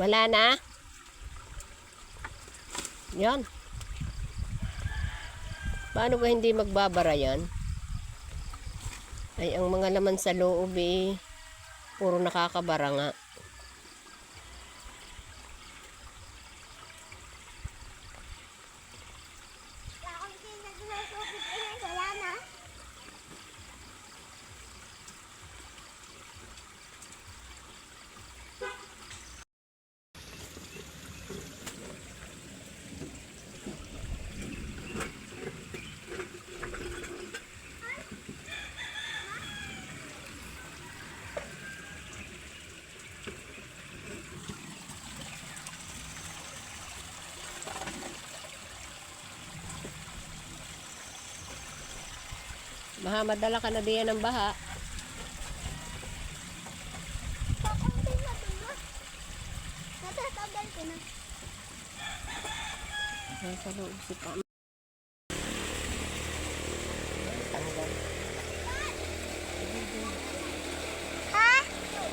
Wala na? Yan. Paano ba hindi magbabara yan? Ay, ang mga laman sa loob eh, puro nakakabara nga. Baka madala ka na diyan ng baha. Natatagal ko na. Nasa loob si pa. Tanggal. Ha?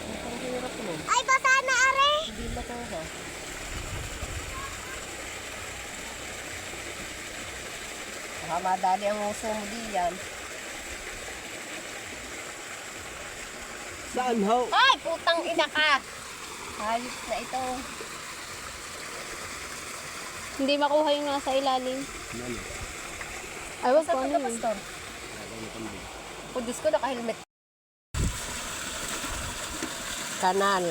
Ang hirap mo. Ay, basa na are. Hindi ba ko ha? Baka madali ang uso mo diyan. Saan ho? Ay, putang ina ka! Hayop na ito. Hindi makuha yung nasa ilalim. Ay, wag ko Saan ano ka yun. pastor? O, Diyos ko, naka-helmet. Kanal.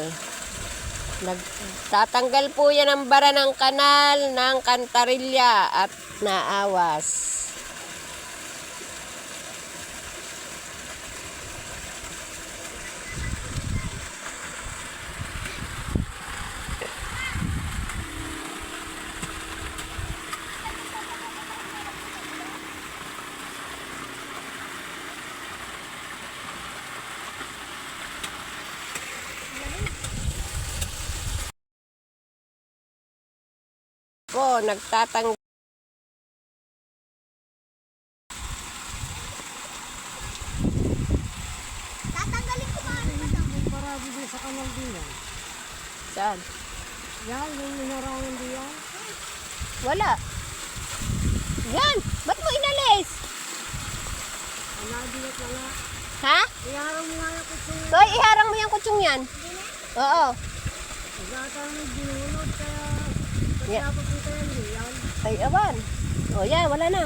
Nagtatanggal po yan ang bara ng kanal ng kantarilya at naawas. Po, nagtatang Tatanggalin ko ba ano ba ito? Din sa kanal din yan. Saan? Yan, yung minarawan din yan. Wala. Yan! Ba't mo inalis? Nadilat na nga. Ha? Iharang mo nga yung kutsong. Toy, iharang mo yung kutsong yan. Oo. Nagkataon mo binunod kaya Yeah. Ay, awan. O yan, wala na.